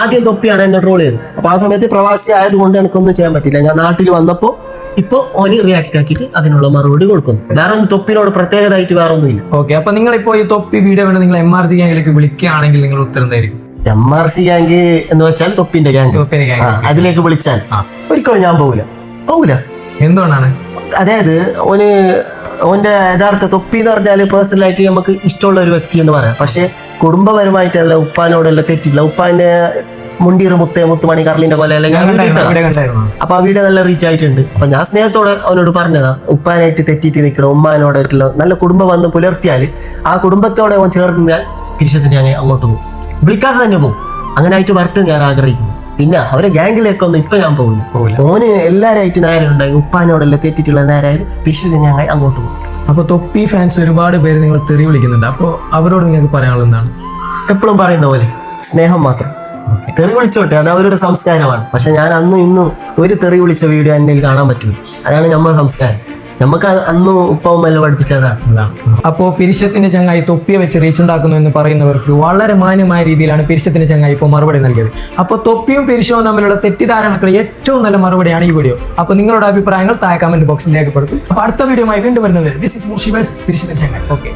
ആദ്യം തൊപ്പിയാണ് എന്നെ ട്രോൾ ചെയ്തത്. അപ്പൊ ആ സമയത്ത് പ്രവാസി ആയതുകൊണ്ട് എനിക്കൊന്നും ചെയ്യാൻ പറ്റില്ല. ഞാൻ നാട്ടിൽ വന്നപ്പോ ഇപ്പൊ ഓന് റിയാക്ട് ആക്കിയിട്ട് അതിനുള്ള മറുപടി കൊടുക്കുന്നു. വേറെ ഒന്നും തൊപ്പിനോട് പ്രത്യേകതയായിട്ട് വേറെ ഒന്നുമില്ല. ഓക്കെ അപ്പൊ നിങ്ങൾ ഇപ്പോ ഈ തൊപ്പി വീഡിയോ കണ്ട് നിങ്ങൾ എം ആർ സി ഗ്യാങ്ങിലേക്ക് വിളിക്കുകയാണെങ്കിൽ നിങ്ങൾ ഉത്തരം തരും. എം ആർ സി ഗ്യാങ് എന്ന് വെച്ചാൽ തൊപ്പിന്റെ ഗ്യാങ്. അതിലേക്ക് വിളിച്ചാൽ. ഒരിക്കലും ഞാൻ പോകില്ല പോകില്ല എന്തുകൊണ്ടാണ്? അതായത് ഓന് ഓന്റെ യഥാർത്ഥ തൊപ്പി എന്ന് പറഞ്ഞാൽ പേഴ്സണലായിട്ട് നമുക്ക് ഇഷ്ടമുള്ള ഒരു വ്യക്തി എന്ന് പറയാം. പക്ഷെ കുടുംബപരമായിട്ടല്ല ഉപ്പാനോടല്ല തെറ്റില്ല. ഉപ്പാന്റെ മുണ്ടീർ മുത്തേ മുത്തുമണി കർലിന്റെ പോലെ അല്ലെങ്കിൽ. അപ്പൊ ആ വീഡിയോ നല്ല റീച്ച് ആയിട്ടുണ്ട്. അപ്പൊ ഞാൻ സ്നേഹത്തോടെ അവനോട് പറഞ്ഞതാ ഉപ്പാനായിട്ട് തെറ്റിയിട്ട് നിൽക്കണം? ഉമ്മാനോടായിട്ടുള്ള നല്ല കുടുംബം ബന്ധം പുലർത്തിയാൽ ആ കുടുംബത്തോടെ അവൻ ചേർന്നാൽ തിരിച്ചത്തിന് ഞാൻ അങ്ങോട്ട് പോകും. വിളിക്കാതെ തന്നെ പോകും. അങ്ങനെ ആയിട്ട് വരട്ടും ഞാൻ ആഗ്രഹിക്കുന്നു. പിന്നെ അവരെ ഗ്യാങ്ങിലേക്കൊന്നും ഇപ്പൊ ഞാൻ പോകുന്നു. ഓന് എല്ലാരായിട്ട് നേരെ ഉണ്ടായി. ഉപ്പാനോടല്ലേ തെറ്റിട്ടുള്ള നേരായാലും തിരിച്ചു ഞങ്ങൾ അങ്ങോട്ട് പോകും അപ്പൊ തൊപ്പി ഫാൻസ് ഒരുപാട് പേര് നിങ്ങൾ തെറി വിളിക്കുന്നുണ്ട്. അപ്പൊ അവരോട് നിങ്ങൾക്ക് പറയാനുള്ളത് എന്താണ്? എപ്പോഴും പറയുന്ന പോലെ സ്നേഹം മാത്രം. തെറി വിളിച്ചോട്ടെ അത് അവരുടെ സംസ്കാരമാണ്. പക്ഷെ ഞാൻ അന്നും ഇന്നും ഒരു തെറി വിളിച്ച വീഡിയോ എന്റെ കാണാൻ പറ്റൂല. അതാണ് നമ്മുടെ സംസ്കാരം. നമുക്ക് അന്ന് എല്ലാം പഠിപ്പിച്ചതാണ് അപ്പോ പിരിശത്തിന്റെ ചങ്ങായി തൊപ്പിയെ വെച്ച് റീച്ച് ഉണ്ടാക്കുന്നു എന്ന് പറയുന്നവർക്ക് വളരെ മാന്യമായ രീതിയിലാണ് പിരിശത്തിന്റെ ചങ്ങായി ഇപ്പോൾ മറുപടി നൽകിയത്. അപ്പോൾ തൊപ്പിയും പിരിശവും തമ്മിലുള്ള തെറ്റിദ്ധാരണകൾ ഏറ്റവും നല്ല മറുപടിയാണ് ഈ വീഡിയോ അപ്പോൾ നിങ്ങളുടെ അഭിപ്രായങ്ങൾ താഴെ കമന്റ് ബോക്സിൽ രേഖപ്പെടുത്തും. അപ്പോൾ അടുത്ത വീഡിയോ ആയി വീണ്ടും വരുന്നത് ദിസ് ഇസ് മുഷിബൽസ് പിരിശത്തിന്റെ ചങ്ങായി. ഓക്കെ